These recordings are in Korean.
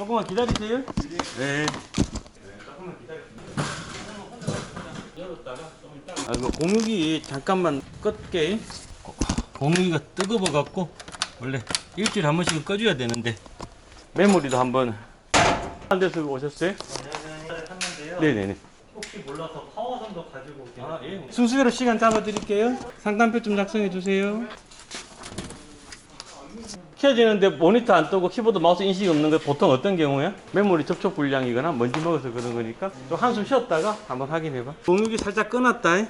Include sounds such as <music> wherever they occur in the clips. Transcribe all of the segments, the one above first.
조금만 기다리세요. 네. 조금만 이따가. 아, 이거 공유기 잠깐만 껐게. 공유기가 뜨거워 갖고 원래 일주일에 한 번씩은 꺼줘야 되는데 메모리도 한번 안 돼서 오셨어요? 네네네. 혹시 몰라서 파워선도 가지고 오긴 아, 예. 순수대로 시간 잡아드릴게요. 상담표 좀 작성해 주세요. 켜지는데 모니터 안 뜨고 키보드 마우스 인식이 없는 거 보통 어떤 경우야? 메모리 접촉 불량이거나 먼지 먹어서 그런 거니까 좀 한숨 쉬었다가 한번 확인해봐. 공유기 살짝 꺼놨다.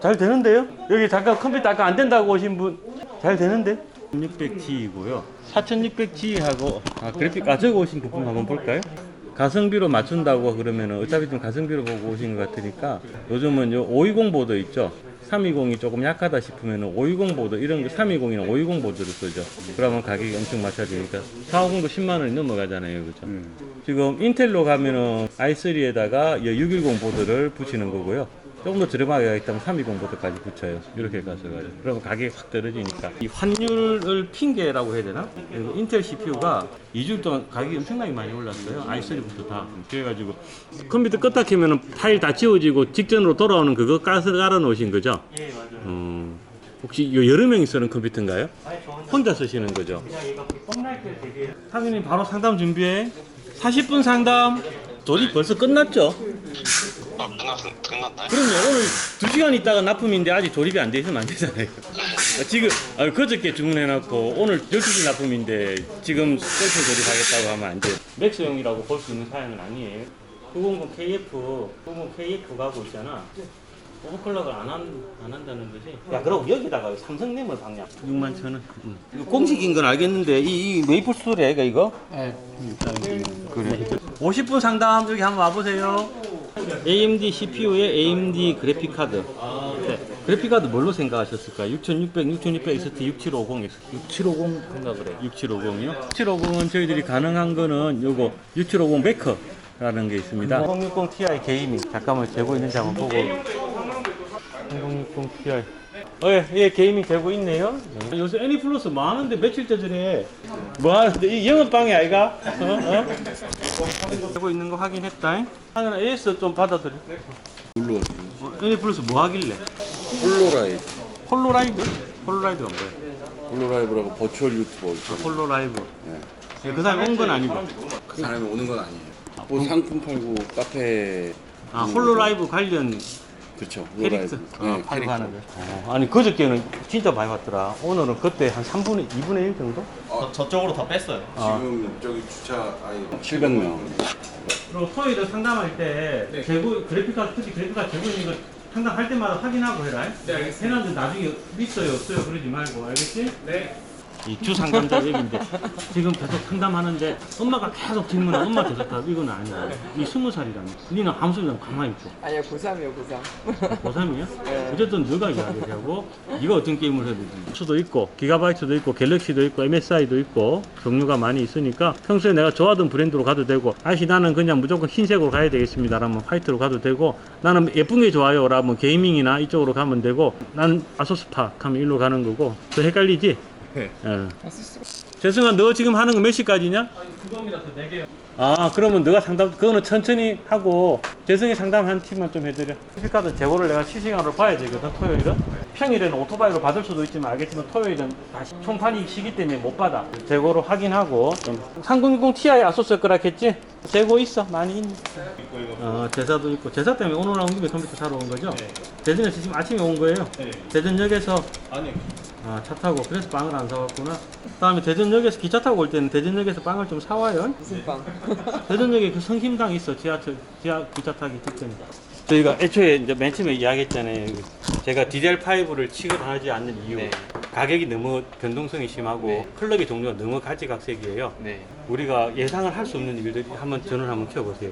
잘 되는데요? 여기 잠깐 컴퓨터 아까 안 된다고 오신 분 잘 되는데? 1600G이고요. 4600G하고 아, 그래픽 아 저거 오신 부품 한번 볼까요? 가성비로 맞춘다고 그러면은 어차피 좀 가성비로 보고 오신 것 같으니까 요즘은 요 520 보드 있죠. 320이 조금 약하다 싶으면은 520 보드 이런 거 320이나 520 보드를 쓰죠. 그러면 가격이 엄청 맞춰지니까 450도 10만 원이 넘어가잖아요, 그죠? 지금 인텔로 가면은 i3에다가 610 보드를 붙이는 거고요. 조금 더 저렴하게 가겠다면 320 보드까지 붙여요. 이렇게 가서 가요. 그러면 가격이 확 떨어지니까. 이 환율을 핑계라고 해야 되나? 그리고 인텔 CPU가 2주일 동안 가격이 엄청나게 많이 올랐어요. i3부터 다. 그래가지고 컴퓨터 껐다 켜면은 파일 다 지워지고 직전으로 돌아오는 그거 가스 깔아 놓으신 거죠? 예, 맞아요. 음, 혹시 이 여러 명이 쓰는 컴퓨터인가요? 아니, 저 혼자 쓰시는 거죠? 그냥 이거 뻥날 때 되게 상윤님 바로 상담 준비해. 40분 상담. 돌이 벌써 끝났죠? 아, 끝났, 끝났나요? 그럼요. 오늘 2시간 있다가 납품인데 아직 조립이 안 돼 있으면 안 되잖아요. 아, <laughs> 지금 아, 그저께 주문해놨고 오늘 12시 납품인데 지금 셀프 조립하겠다고 하면 안 돼요. 맥스용이라고 볼 수 있는 사양은 아니에요. 900KF, 900KF 가고 있잖아. 오버클럭을 안, 한, 안 한다는 거지? 야, 그럼 여기다가 삼성 램을 박냐? 6만 천 원. 이거 공식인 건 알겠는데, 이, 이 메이플 스토리야, 이거? 네. 그래. 50분 상담, 여기 한번 와보세요. AMD CPU에 AMD 그래픽 카드. 네. 그래픽 카드 뭘로 생각하셨을까요? 6600, 6600 XT 6750 XT. 6750 생각을 해. 6750이요? 6750은 저희들이 가능한 거는 요거 6750 메커 라는 게 있습니다. 3060 Ti 게이밍 잠깐만 재고 있는지 한번 보고 3060 Ti 어, 예, 예, 게이밍 되고 있네요. 네. 요새 애니 플러스 뭐 하는데 며칠째 전에 뭐 하는데 이 영업방해 아이가? 어? 어? 되고 있는 거 확인했다. 하나 AS 좀 받아들여. 블루. 어, 애니 플러스 뭐 하길래? 홀로라이브. 홀로라이브? 홀로라이브가 뭐야? 홀로라이브라고 버추얼 유튜버 있어. 홀로라이브. 예, 그 사람이 온 건 아니고. 그 사람이 오는 건 아니에요. 뭐 상품 팔고 카페. 아, 홀로라이브 관련 그렇죠. 캐릭터. 어, 네, 팔고. 하는 거. 어, 아니 그저께는 진짜 많이 왔더라. 오늘은 그때 한 3분의 2분의 1 정도? 저, 저쪽으로 다 뺐어요. 지금 저기 주차 아니 700명. 그리고 토요일에 상담할 때 재고 그래픽카드 특히 그래픽카드 재고 있는 거 상담할 때마다 확인하고 해라. 네, 알겠습니다. 해놨는데 나중에 있어요 없어요 그러지 말고 알겠지? 네. 이주 상담자 얘기인데 지금 계속 상담하는데 엄마가 계속 질문해 엄마 계속다 이건 아니야 이 스무 살이라며 니는 아무 소리 안 가만히 있고 아니요, 고3이요, 고3. 고3이야? 어쨌든 너가 이야기를 하고 네가 어떤 게임을 해야 되지 수도 있고 기가바이트도 있고 갤럭시도 있고 MSI도 있고 종류가 많이 있으니까 평소에 내가 좋아하던 브랜드로 가도 되고 아시 나는 그냥 무조건 흰색으로 가야 되겠습니다 라면 화이트로 가도 되고 나는 예쁜 게 좋아요 라면 게이밍이나 이쪽으로 가면 되고 나는 아소스파 하면 일로 가는 거고 더 헷갈리지? 네. 예. 재승아 너 지금 하는 거 몇 시까지냐? 4개요. 아 그러면 너가 상담 그거는 천천히 하고 재성이 상담 한 팀만 좀 해드려 피카드 재고를 내가 실시간으로 봐야 되거든 토요일은 평일에는 오토바이로 받을 수도 있지만 알겠지만 토요일은 다시 총판이 시기 때문에 못 받아 재고로 확인하고 좀3060 Ti 아소스 거라겠지? 재고 있어 많이 있네 어 제사도 있고 제사 때문에 오늘 나온 김에 컴퓨터 사러 온 거죠? 대전에서 지금 아침에 온 거예요? 네. 대전역에서 아니, 아, 차 타고 그래서 빵을 안 사왔구나. 다음에 대전역에서 기차 타고 올 때는 대전역에서 빵을 좀 사와요. 무슨 빵? <laughs> 대전역에 그 성심당 있어 지하철 지하 기차 타기 직전에. 저희가 애초에 이제 맨 처음에 이야기했잖아요. 제가 DDR5를 취급하지 않는 이유. 네. 가격이 너무 변동성이 심하고 클럭의 종류가 너무 가지각색이에요. 네. 우리가 예상을 할 수 없는 일들이 한번 전원 한번 켜보세요.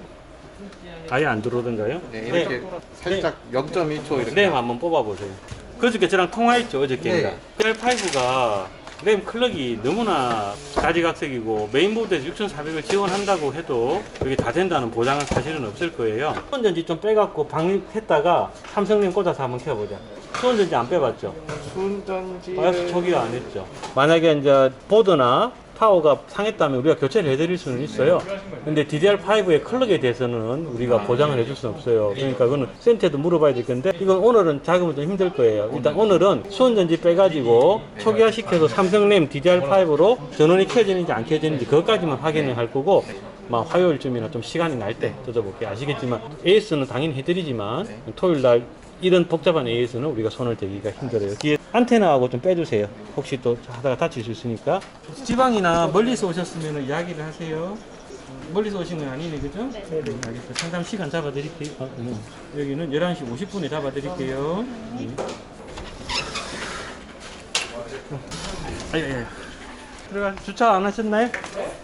아예 안 들어오던가요? 네, 이렇게 살짝 0.1초 이렇게. 램 한번 뽑아보세요. 그저께 저랑 통화했죠, 어저께인가. 네. DDR5가 램 클럭이 너무나 가지각색이고 메인보드에서 6400을 지원한다고 해도 그게 다 된다는 보장은 사실은 없을 거예요. 수원전지 좀 빼갖고 방입했다가 삼성램 꽂아서 한번 켜보자. 수원전지 안 빼봤죠? 순전지. 바이오스 초기화 안 했죠. 만약에 이제 보드나 타워가 상했다면 우리가 교체를 해드릴 수는 있어요. 근데 DDR5의 클럭에 대해서는 우리가 보장을 해줄 수는 없어요. 그러니까 그거는 센터에도 물어봐야 될 건데 이건 오늘은 작으면 좀 힘들 거예요. 일단 오늘은 수원전지 빼가지고 초기화시켜서 삼성램 DDR5로 전원이 켜지는지 안 켜지는지 그것까지만 확인을 할 거고 막 화요일쯤이나 좀 시간이 날 때 뜯어볼게요. 아시겠지만 AS는 당연히 해드리지만 토요일 날 이런 복잡한 AS는 우리가 손을 대기가 힘들어요. 뒤에 안테나하고 좀 빼주세요. 혹시 또 하다가 다칠 수 있으니까. 지방이나 멀리서 오셨으면 이야기를 하세요. 멀리서 오신 건 아니네, 그죠? 네, 네. 알겠어요. 상담 시간 잡아드릴게요. 어, 음. 여기는 11시 50분에 잡아드릴게요. 음. 아니, 아니, 아니. 들어가 주차 안 하셨나요?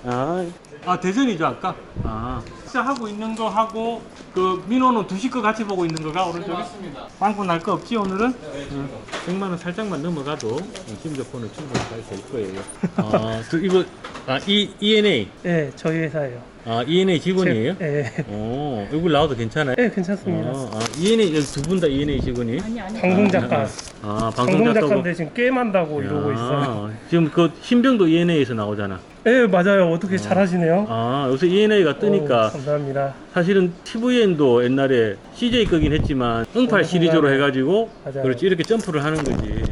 아, 아 대전이죠 아까. 아 식사하고 있는 거 하고 그 민호는 2시 거 같이 보고 있는 거가 오른쪽에? 맞습니다. 빵꾸 날 거 없지 오늘은? 응. 100만 원 살짝만 넘어가도 심지어폰은 충분히 잘 될 거예요. 아, 그 이거 아 E ENA. 네, 저희 회사예요. 아 ENA 직원이에요? 네, 오, 얼굴 나와도 괜찮아요? 네 괜찮습니다. 아, 아 ENA 두분 다 ENA 직원이? 방송 작가. 아 방송 방송 작가고. 작가인데 지금 게임 한다고 이러고 있어요. 아, 지금 그 신병도 ENA에서 나오잖아. 네, 맞아요. 어떻게 잘하시네요. 아, 요새 ENA가 뜨니까 오, 감사합니다. 사실은 TVN도 옛날에 CJ 거긴 했지만 응팔 시리즈로 순간에. 해가지고 맞아요. 그렇지 이렇게 점프를 하는 거지.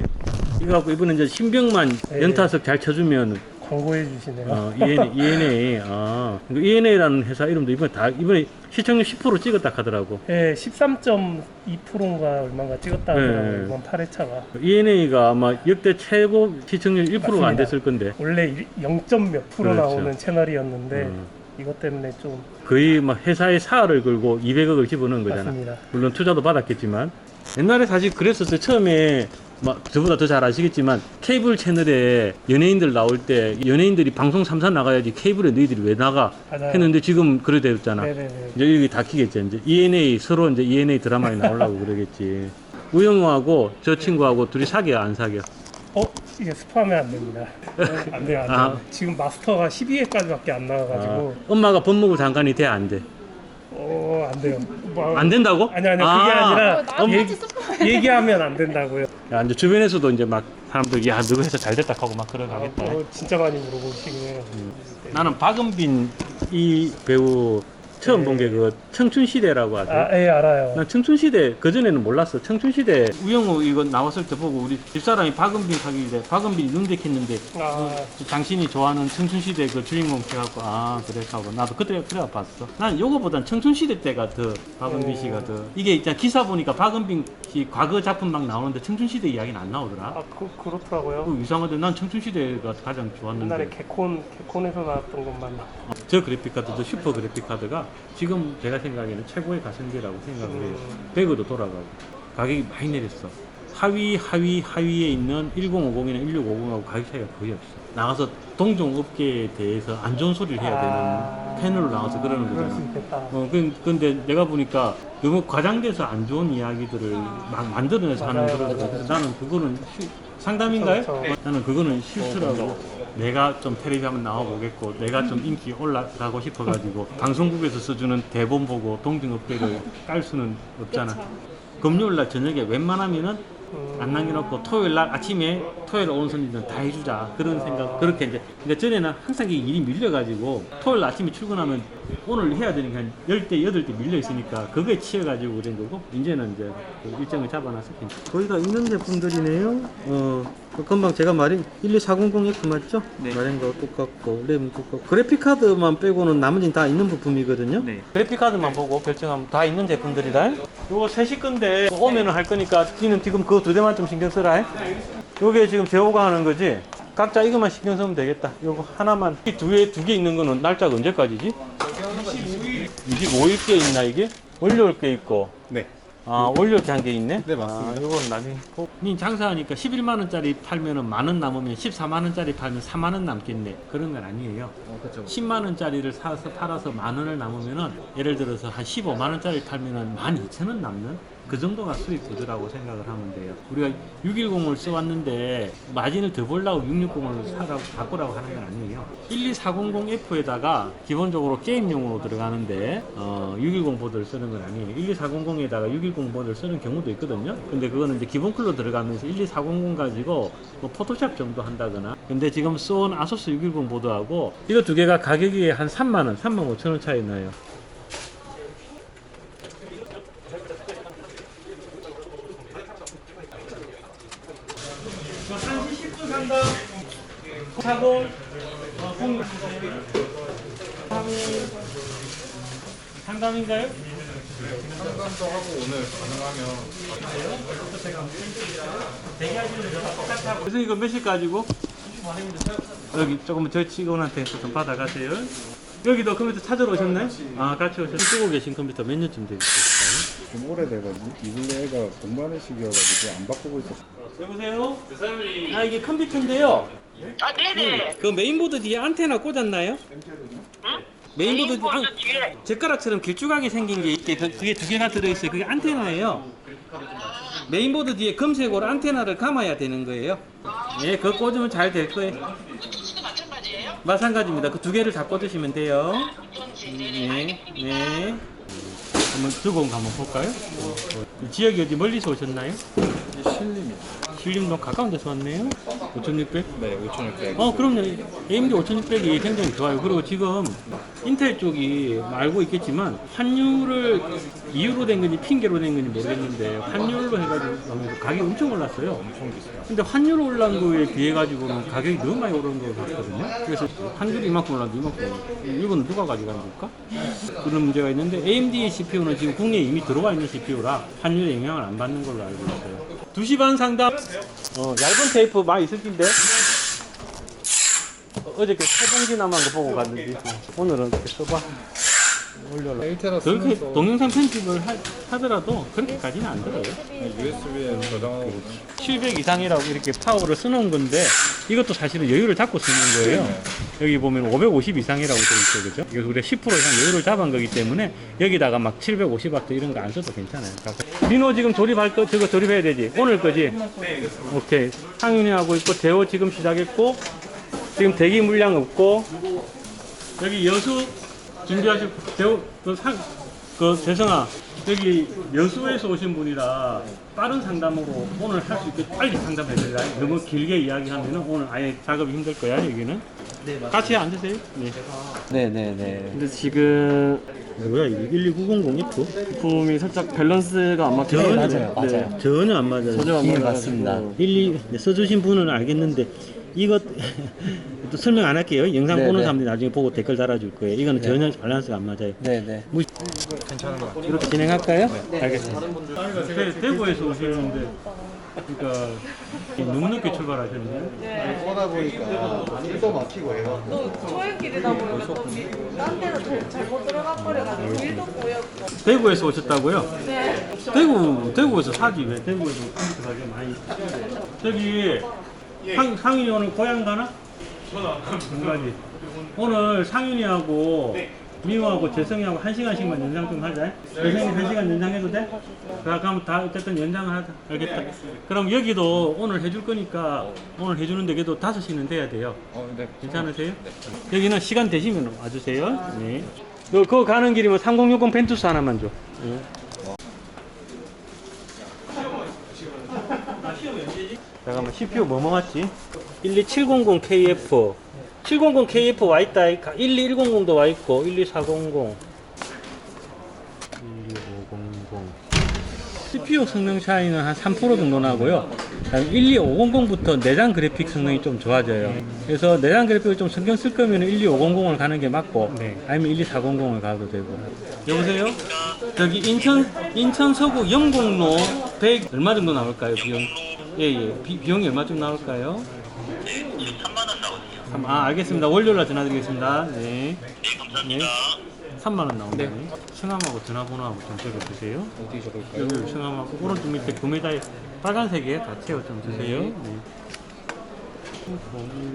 이거 갖고 이번에 이제 신병만 네. 연타석 잘 쳐주면 광고해 주시네요. 어, ENA, ENA 아 ENA라는 회사 이름도 이번에 다 이번에 시청률 10% 찍었다 하더라고. 네, 13.2%인가 얼마가 찍었다 하더라고요. 네. 이번 8회차가. ENA가 아마 역대 최고 시청률 1%가 안 맞습니다. 됐을 건데 원래 0점 몇 프로 그렇죠. 나오는 채널이었는데 음. 이것 때문에 좀 거의 막 회사의 사활을 걸고 200억을 집어넣은 거잖아. 맞습니다. 물론 투자도 받았겠지만 옛날에 사실 그랬었어요. 처음에 막 저보다 더 잘 아시겠지만 케이블 채널에 연예인들 나올 때 연예인들이 방송 3사 나가야지 케이블에 너희들이 왜 나가 맞아요. 했는데 지금 그래 됐잖아. 네네네. 이제 여기 닫히겠지. 이제 ENA 서로 이제 ENA 드라마에 나오려고 그러겠지. 우영우하고 저 친구하고 둘이 사귀어 안 사귀어? 어? 이게 스파하면 안 됩니다. 어, 안 돼요, 안 돼요. 아. 지금 마스터가 12회까지밖에 안 나와가지고 아, 엄마가 법무부 장관이 돼 안 돼? 어, 안 돼요. 뭐, 안 된다고? 아니 아니 그게 아. 아니라 엄- 얘기, 얘기하면 안 된다고요. 야, 이제 주변에서도 이제 막 사람들 야 너가 해서 잘 됐다 하고 막 그러가겠다. 어, 진짜 많이 물어보시긴 해요. 나는 박은빈 이 배우 처음 본게 그 청춘시대라고 하죠. 아, 예 알아요. 난 청춘시대 그전에는 몰랐어. 청춘시대 우영우 이거 나왔을 때 보고 우리 집사람이 박은빈 하길래 박은빈이 눈댔했는데 아, 당신이 좋아하는 청춘시대 그 주인공 해갖고 아 그래 하고 나도 그때 그래 봤어. 난 요거보단 청춘시대 때가 더 박은빈 씨가 더 이게 있잖아 기사 보니까 박은빈 씨 과거 작품 막 나오는데 청춘시대 이야기는 안 나오더라. 아 그, 그렇더라고요. 그 이상한데 난 청춘시대가 가장 좋았는데 옛날에 개콘 개콘에서 나왔던 것만 저 그래픽카드, 저 슈퍼 그래픽카드가 지금 제가 생각에는 최고의 가성비라고 생각을 해요. 음. 배그도 돌아가고 가격이 많이 내렸어. 하위, 하위, 하위에 있는 1050이나 1650하고 가격 차이가 거의 없어. 나가서 동종 업계에 대해서 안 좋은 소리를 해야 아. 되는 패널로 나와서 그러는 그럴 거잖아. 있겠다. 어, 그- 근데 내가 보니까 너무 과장돼서 안 좋은 이야기들을 막 만들어내서 하는 맞아요, 그런 거. 맞아요. 나는 그거는 시- 상담인가요? 그렇죠, 그렇죠. 나는 그거는 실수라고. 내가 좀 텔레비 한번 나와보겠고, 내가 좀 인기 올라가고 싶어가지고, <laughs> 방송국에서 써주는 대본 보고 동등업계를 <laughs> 깔 수는 없잖아. 금요일 날 저녁에 웬만하면은 음, 안 남겨놓고 토요일 날 아침에 토요일 온 손님들은 다 해주자 그런 생각 그렇게 이제 그러니까 전에는 항상 이게 일이 밀려가지고 토요일 아침에 출근하면 오늘 해야 되는 게한 10대 8대 밀려 있으니까 그거에 치여가지고 그런 거고 이제는 이제 그 일정을 잡아놔서 괜찮아 거의 다 있는 제품들이네요 어그 금방 제가 말인 12400X 맞죠? 네. 말인 거 똑같고 램 똑같고 그래픽카드만 빼고는 나머지는 다 있는 부품이거든요 네. 그래픽카드만 보고 결정하면 다 있는 제품들이다. 요거 셋이 건데 오면은 할 거니까 니는 지금 그거 두 대만 좀 신경 쓰라. 요게 지금 제호가 하는 거지. 각자 이것만 신경 쓰면 되겠다. 요거 하나만 이 두 개 두 개 있는 거는 날짜가 언제까지지? 25일 게 있나 이게? 월요일 게 있고. 네. 아 월요일 게 한 개 있네? 네, 맞습니다. 아, 요건 나중에. 꼭. 니 장사하니까 11만 원짜리 팔면은 만 원 남으면 14만 원짜리 팔면 4만 원 남겠네. 그런 건 아니에요. 어, 그렇죠. 10만 원짜리를 사서 팔아서 만 원을 남으면은 예를 들어서 한 15만 원짜리 팔면은 만 2천 원 남는 그 정도가 수익 구조라고 생각을 하면 돼요. 우리가 610을 써왔는데 마진을 더 벌라고 660을 사라고 바꾸라고 하는 건 아니에요. 12400F에다가 기본적으로 게임용으로 들어가는데 어, 610 보드를 쓰는 건 아니에요. 12400에다가 610 보드를 쓰는 경우도 있거든요. 근데 그거는 이제 기본 클로 들어가면서 12400 가지고 뭐 포토샵 정도 한다거나. 근데 지금 쏜 아소스 610 보드하고 이거 두 개가 가격이 한 3만 원, 3만 5천 원 차이 나요. 한 10분 상담 사고 상담인 가요? 상담도 하고 오늘 가능하면 그래서 이거 몇 시까지고? 여기 조금 저 직원한테 좀 받아가세요. 여기도 컴퓨터 찾으러 오셨나요? 아 같이 오셨어요. 쓰고 계신 컴퓨터 몇 년쯤 되셨어요? 좀 오래돼가지고 이블레 애가 공부하는 시기여가지고 안 바꾸고 있었어. 여보세요? 아 이게 컴퓨터인데요. 아, 네네. 그 메인보드 뒤에 안테나 꽂았나요? 메인보드 뒤에 안- 뒤에. 젓가락처럼 길쭉하게 생긴 게 있게 그- 그게 두 개가 들어있어요. 그게 안테나예요. 메인보드 뒤에 검색으로 안테나를 감아야 되는 거예요. 예, 그거 꽂으면 잘 될 거예요. 마찬가지예요? 마찬가지입니다. 그 두 개를 다 꽂으시면 돼요. 네네. 네, 네. 한번 들고 온 거 한번 볼까요? 이 지역이 어디 멀리서 오셨나요? 실림이. 신림동 가까운 데서 왔네요. 5600? 네, 5,600. 어, 그럼요. AMD 5600이 굉장히 좋아요. 그리고 지금 인텔 쪽이 알고 있겠지만 환율을 이유로 된 건지 핑계로 된 건지 모르겠는데 환율로 해가지고 가격이 엄청 올랐어요. 엄청 비싸요. 근데 환율 올란 거에 비해 가지고는 가격이 너무 많이 오른 거 같거든요. 그래서 환율이 이만큼 올랐는데 이만큼 이건 누가 가져간 걸까? 그런 문제가 있는데 AMD CPU는 지금 국내에 이미 들어와 있는 CPU라 환율에 영향을 안 받는 걸로 알고 있어요. 2시 반 상담. 어, 얇은 테이프 많이 있을 텐데. 어, 어저께 세 봉지 남은 거 보고 갔는데 오늘은 이렇게 써봐 올려라. 1테라 그렇게 쓰면서 동영상 편집을 하, 더라도 그렇게까지는 안 들어요 USB에 저장하고 700 이상이라고 이렇게 파워를 써놓은 건데 이것도 사실은 여유를 잡고 쓰는 거예요. 여기 보면 550 이상이라고 되어 있죠 그죠? 이거 우리가 10% 이상 여유를 잡은 거기 때문에 여기다가 막 750와트 이런 거 안 써도 괜찮아요. 민호 지금 조립할 거 저거 조립해야 되지? 오늘 거지? 오케이. 상윤이 하고 있고 대호 지금 시작했고 지금 대기 물량 없고 여기 여수 준비하실 대호 그 상, 그 재성아 여기 여수에서 오신 분이라 빠른 상담으로 오늘 할 수 있게 빨리 상담해 드리라 너무 길게 이야기하면은 오늘 아예 작업이 힘들 거야 여기는 같이 앉으세요 네. 네네네. 근데 지금 뭐야 이게 12900F? 부품이 살짝 밸런스가 안 맞게 전혀 맞아요, 맞아요. 전혀 안 맞아요 전혀 안 예. 맞습니다. 일리 네, 써주신 분은 알겠는데 이것 <laughs> 또 설명 안 할게요. 영상 네, 보는 네. 사람들이 나중에 보고 댓글 달아줄 거예요. 이거는 전혀 밸런스가 안 맞아요. 네네. 이렇게 진행할까요? 알겠습니다. 대, 대구에서 오시는데 그러니까 너무 늦게 출발하셨네요. 오다 보니까 또 막히고 해요. 또 초행길이다 보니까 또딴 잘- 잘못 들어가 버려가지고 길도 보였고 대구에서 오셨다고요? 네 대구 대구에서 사지 왜 대구에서 컴퓨터 가게 많이 저기 상, 상윤이 오늘 고향 가나? 두 가지. 오늘 상윤이하고 미호하고 재성이하고 한 시간씩만 연장 좀 하자. 재성이 한 시간 연장해도 돼? 자, 그럼 다 어쨌든 연장을 하자. 알겠다. 그럼 여기도 오늘 해줄 거니까 오늘 해주는데 그래도 다섯 시는 돼야 돼요. 어, 네. 괜찮으세요? 여기는 시간 되시면 와주세요. 네. 너 그거 가는 길이면 3060 펜투스 하나만 줘. 네. 잠깐만 CPU 뭐 먹었지? 12700KF 700KF 와있다 12100도 와있고 12400 12500 CPU 성능 차이는 한 3% 정도 나고요. 12500부터 내장 그래픽 성능이 좀 좋아져요. 그래서 내장 그래픽을 좀 신경 쓸 거면 12500을 가는 게 맞고 아니면 12400을 가도 되고. 여보세요? 저기 인천 인천 서구 영곡로 100 얼마 정도 나올까요 비용? 예예 비용이 얼마 좀 나올까요? 3만 원 나오네요. 삼- 아 알겠습니다 월요일 날 전화드리겠습니다 네, 네. 3만 원 나온다 네 성함하고 전화번호하고 좀 적어 주세요 어디 적을까요? 여기 성함하고 오른쪽 밑에 구매자에 빨간색에 다 채워 좀 주세요 네.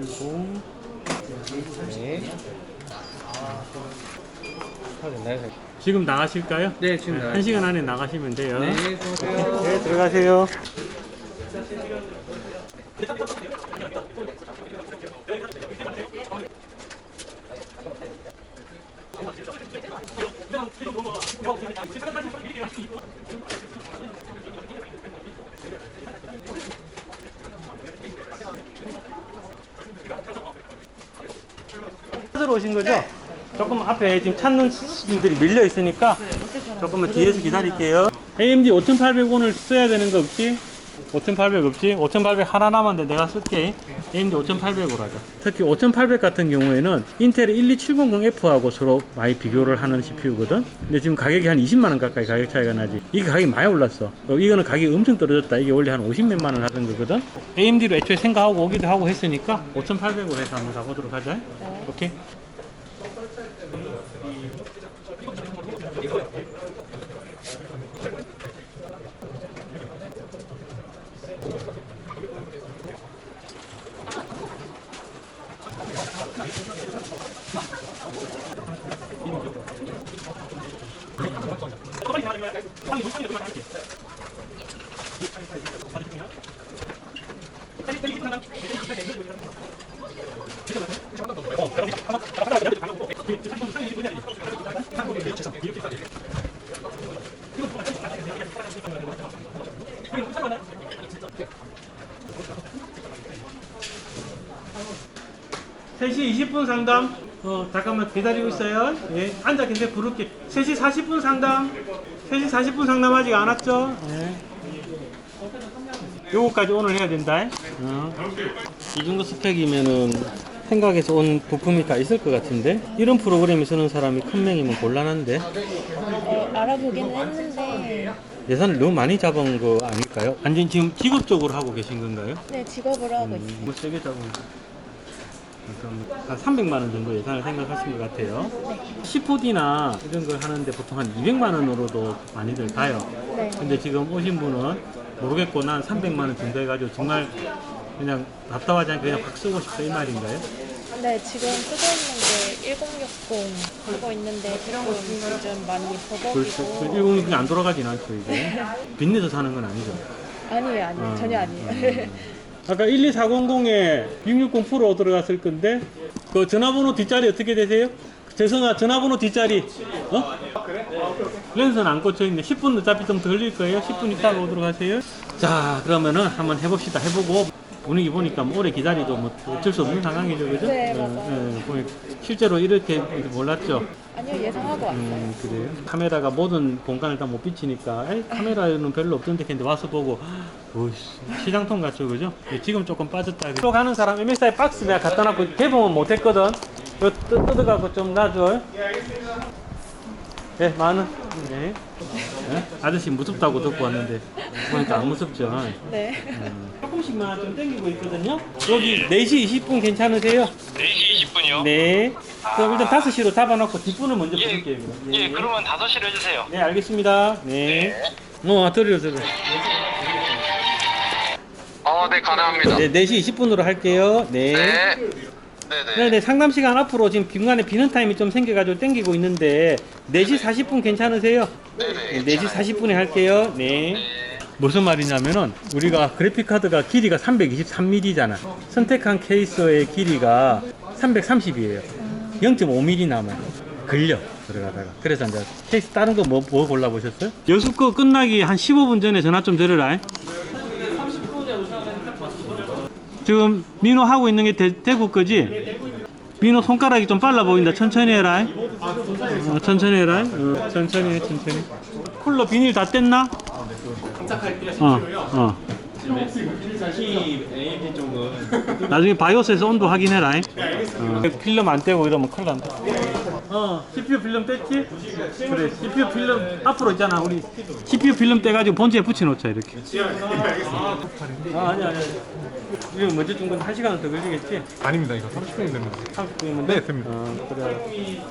010 네. 지금 나가실까요? 네, 지금 한 시간 안에 나가시면 돼요. 네, 수고하세요. 네, 들어가세요. 찾으러 오신 거죠? 조금 앞에 지금 찾는 분들이 밀려 있으니까 조금만 뒤에서 기다릴게요. AMD 5800원을 써야 되는 거 없지? 5800 없지? 5800 하나 남았는데 내가 쓸게. AMD 5800으로 하자. 특히 5800 같은 경우에는 인텔 12700F하고 서로 많이 비교를 하는 CPU거든? 근데 지금 가격이 한 20만원 가까이 가격 차이가 나지. 이게 가격이 많이 올랐어. 어, 이거는 가격이 엄청 떨어졌다. 이게 원래 한 50몇만원 하던 거거든? AMD로 애초에 생각하고 오기도 하고 했으니까 5800으로 해서 한번 가보도록 하자. 오케이? 세시 20분 상담. 어, 잠깐만 기다리고 있어요. 예, 앉아 계세요. 부를게. 3시 40분 상담. 3시 40분 상담 아직 안 왔죠? 예. 요거까지 오늘 해야 된다. 어. 이 정도 스펙이면은 생각해서 온 부품이 다 있을 것 같은데 이런 프로그램에 쓰는 사람이 큰 명이면 곤란한데 어, 알아보기는 했는데 예산을 너무 많이 잡은 거 아닐까요? 완전 지금 직업적으로 하고 계신 건가요? 네 직업으로 하고 있어요. 뭐 세게 잡은 한 300만 원 정도 예산을 생각하신 것 같아요. 10호디나 이런 걸 하는데 보통 한 200만 원으로도 많이들 가요. 네. 근데 지금 오신 분은 모르겠고 난 300만 원 정도 해가지고 정말 그냥 답답하지 않게 그냥 확 쓰고 싶다 이 말인가요? 네 지금 쓰고 있는 게 1060 쓰고 있는데 조금 요즘 많이 그렇죠. 버벅이고 106이 안 돌아가진 않죠 이제. <laughs> 빚내서 사는 건 아니죠. 아니에요 아니에요 어. 전혀 아니에요. <laughs> 아까 12400에 660 프로 들어갔을 건데 그 전화번호 뒷자리 어떻게 되세요? 재성아 전화번호 뒷자리. 어? 렌즈는 안 꽂혀 있네. 10분 어차피 좀더 걸릴 거예요. 10분 있다가 오도록 하세요. 자 그러면은 한번 해봅시다. 해보고 분위기 보니까 뭐 오래 기다리도 뭐 어쩔 수 없는 상황이죠. 그죠? 네. 예, 보니 실제로 이렇게 몰랐죠 아니요 예상하고 왔어요. 음, 그래요? 카메라가 모든 공간을 다 못 비치니까 에이, 카메라는 별로 없던데 했는데 와서 보고 오이씨 시장통 같죠 그죠? 예, 지금 조금 빠졌다 또 가는 사람 MSI 박스 내가 갖다 놨고 개봉은 못 했거든 이거 뜯, 뜯어가고 좀 놔줘 예 만 원 네. 예? 아저씨 무섭다고 듣고 왔는데 보니까 안 무섭죠 네. 음. 조금씩만 좀 땡기고 있거든요 여기 4시 20분 괜찮으세요? 4시 20분이요? 네 그럼 일단 5시로 잡아놓고 뒷분을 먼저 예, 부를게요 그럼. 예, 그러면 5시로 해주세요. 네, 알겠습니다. 네. 어, 들려, 들려. 어, 네, 가능합니다. 네, 4시 20분으로 할게요. 네. 네. 네, 네 네. 네, 상담 시간 앞으로 지금 중간에 비는 타임이 좀 생겨가지고 땡기고 있는데, 4시 40분 괜찮으세요? 네네. 네, 4시 40분에 할게요. 네. 무슨 말이냐면은, 우리가 그래픽카드가 길이가 323mm잖아. 선택한 케이스의 길이가 330이에요. 0.5mm 남아요. 걸려 들어가다가 그래서 이제 케이스 다른 거 뭐 뭐 골라보셨어요? 여수 거 끝나기 한 15분 전에 전화 좀 드려라 지금 민호 하고 있는 게 대, 대구 거지? 민호 손가락이 좀 빨라 보인다 천천히 해라 어, 천천히 해라 어, 천천히 해 천천히 쿨러 비닐 다 뗐나? 어, 어. 나중에 바이오스에서 온도 확인해라. 어. 필름 안 떼고 이러면 큰일 난다. 어, CPU 필름 뗐지? 그래, CPU 필름 앞으로 있잖아. 우리 CPU 필름 떼가지고 본체에 붙여놓자 이렇게. 아, 아니 아니. 이거 먼저 준건 1시간은 더 걸리겠지? 아닙니다. 이거 30분 됐는데. 30분이면 네, 됩니다. 어, 그래.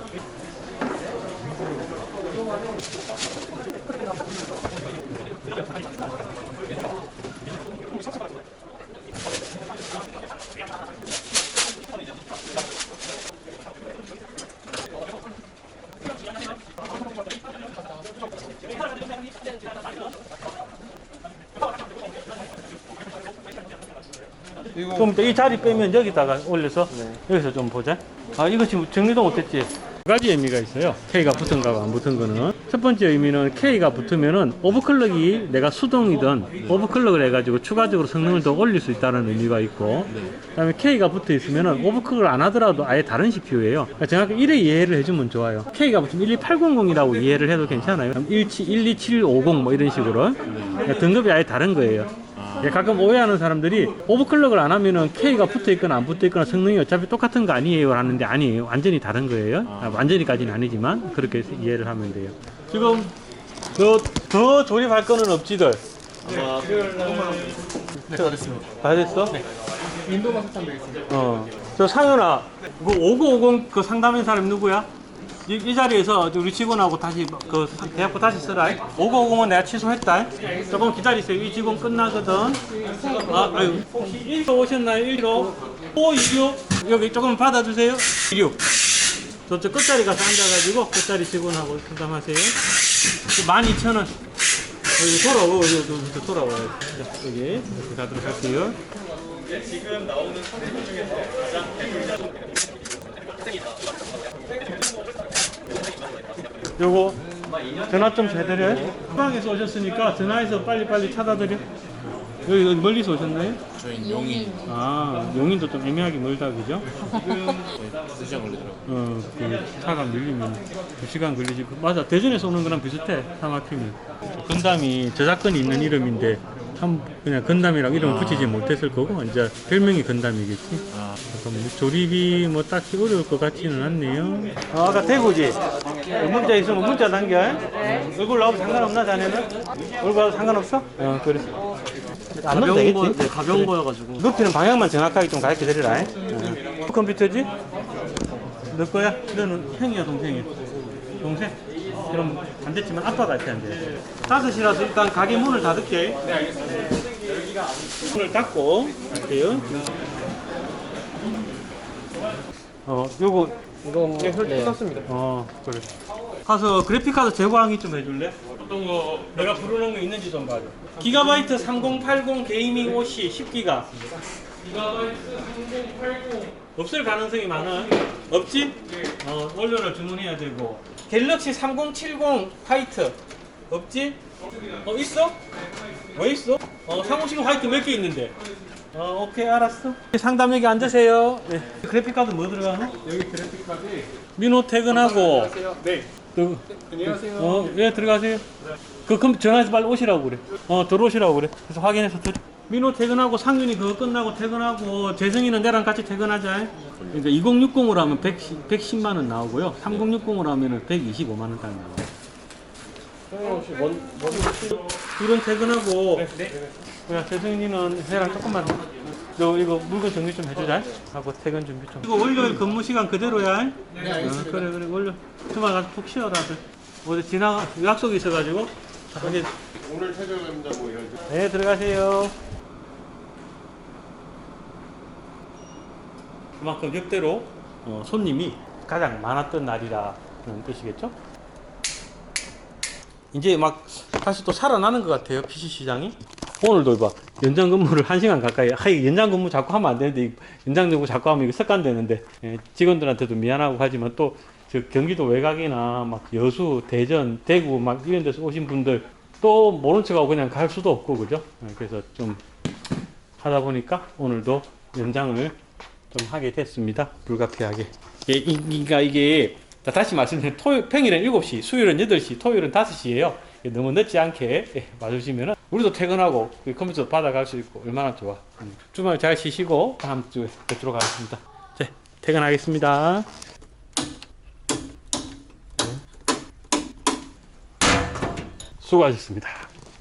그럼 이따 이 자리 빼면 여기다가 올려서 여기서 좀 보자. 아 이거 지금 정리도 못했지. 두 가지 의미가 있어요. K가 붙은 거하고 안 붙은 거는. 첫 번째 의미는 K가 붙으면은 오버클럭이 내가 수동이든 오버클럭을 해가지고 추가적으로 성능을 더 올릴 수 있다는 의미가 있고, 그 다음에 K가 붙어 있으면은 오버클럭을 안 하더라도 아예 다른 CPU예요. 그러니까 정확히 이래 이해를 해주면 좋아요. K가 붙으면 12800이라고 이해를 해도 괜찮아요. 12750 뭐 이런 식으로 그러니까 등급이 아예 다른 거예요. 예, 가끔 오해하는 사람들이 오버클럭을 안 하면은 K가 붙어 있거나 안 붙어 있거나 성능이 어차피 똑같은 거 아니에요 하는데 아니에요. 완전히 다른 거예요. 아, 완전히까지는 아니지만 그렇게 이해를 하면 돼요. 지금 더, 더 조립할 거는 없지들. 네, 다 됐습니다. 다 됐어? 네. 윈도우만 설정되겠습니다. 어. 저 상현아, 그 5950 그 상담인 사람 누구야? 이, 이 자리에서 우리 직원하고 다시 그 대학교 다시 쓰라. 5950은 내가 취소했다. 조금 기다리세요. 이 직원 끝나거든. 아, 아유. 혹시 1로 오셨나요? 1로? 5, 26? 여기 조금 받아주세요. 26. 저쪽 끝자리 가서 앉아가지고 끝자리 직원하고 상담하세요. 12,000원. 여기 돌아오, 여기, 돌아와요. 자, 여기 이렇게 가도록 할게요. 요거 전화 좀 해드려요? 후방에서 오셨으니까 전화해서 빨리빨리 찾아드려. 여기 어디 멀리서 오셨나요? 저희 용인 아, 용인도 좀 애매하게 멀다, 그죠? 2시간 걸리더라고요. 어, 그 차가 밀리면 2시간 걸리지. 그 맞아, 대전에서 오는 거랑 비슷해, 차 막히면. 건담이 저작권이 있는 이름인데, 참 그냥 건담이라고 이름을 붙이지 못했을 거고, 이제 별명이 건담이겠지. 아, 뭐 조립이 뭐 딱히 어려울 것 같지는 않네요. 아, 아까 대구지? 문자 있으면 문자 남겨. 얼굴 나오면 상관없나, 자네는? 얼굴 나오면 상관없어? 어, 그래. 안 넣어도 되겠지? 네, 가벼운 거여가지고. 높이는 방향만 정확하게 좀 가르쳐 드리라. 어. 컴퓨터지? 너 거야? 너는 형이야, 동생이야? 동생? 그럼 안 됐지만 아빠가 돼. 다섯 시라서 일단 가게 문을 닫을게. 네, 알겠습니다. 문을 닫고 할게요. 어, 요거 이거 네, 끝났습니다. 어, 그래. 가서 그래픽카드 제고 항의 좀 해줄래? 어떤 거 내가 부르는 거 있는지 좀 봐줘. 기가바이트 3080 게이밍 OC 10기가. 기가바이트 3080 없을 가능성이 많아. 없지? 어, 원료를 주문해야 되고. 갤럭시 3070 화이트 없지? 어 있어? 왜 있어? 어 3070 화이트 몇 개 있는데? 어 오케이 알았어. 상담 여기 앉으세요. 네. 그래픽 카드 뭐 들어가나? 여기 그래픽 카드 민호 퇴근하고. 네 또, 안녕하세요 어, 예, 들어가세요. 그, 그럼 전화해서 빨리 오시라고 그래. 어, 들어오시라고 그래. 그래서 확인해서 들 민호 퇴근하고 상윤이 그거 끝나고 퇴근하고 재성이는 내랑 같이 퇴근하자. 그러니까 2060으로 하면 110, 110만 원 나오고요. 3060으로 하면은 125만 원 딱 나와요. 둘은 퇴근하고. 야, 재성이는 해랑 조금만. 너 이거 물건 정리 좀 해주자. 하고 퇴근 준비 좀. 이거 월요일 근무 시간 그대로야. 네, 알겠습니다. 그래, 그래, 월요. 주말 가서 푹 쉬어라. 들 어디 지나 약속이 있어가지고. 오늘 퇴근합니다 뭐 이런 네, 들어가세요. 그만큼 역대로 어, 손님이 가장 많았던 날이라는 뜻이겠죠? 이제 막 다시 또 살아나는 것 같아요, PC 시장이. 오늘도 봐. 연장 근무를 한시간 가까이. 하, 이 연장 근무 자꾸 하면 안 되는데, 이 연장 근무 자꾸 하면 이거 습관되는데, 예, 직원들한테도 미안하고 하지만 또, 저 경기도 외곽이나 막 여수, 대전, 대구 막 이런 데서 오신 분들 또 모른 척하고 그냥 갈 수도 없고, 그죠? 예, 그래서 좀 하다 보니까 오늘도 연장을 좀 하게 됐습니다. 불가피하게. 예, 이, 그러니까 이게 자, 다시 말씀드리면 토요, 평일엔 7시, 수요일은 8시, 토요일은 5시예요. 너무 늦지 않게 예, 와주시면 우리도 퇴근하고 그 컴퓨터 받아갈 수 있고 얼마나 좋아. 음. 주말 잘 쉬시고 다음 주에 뵙도록 하겠습니다. 네, 퇴근하겠습니다. 네. 수고하셨습니다.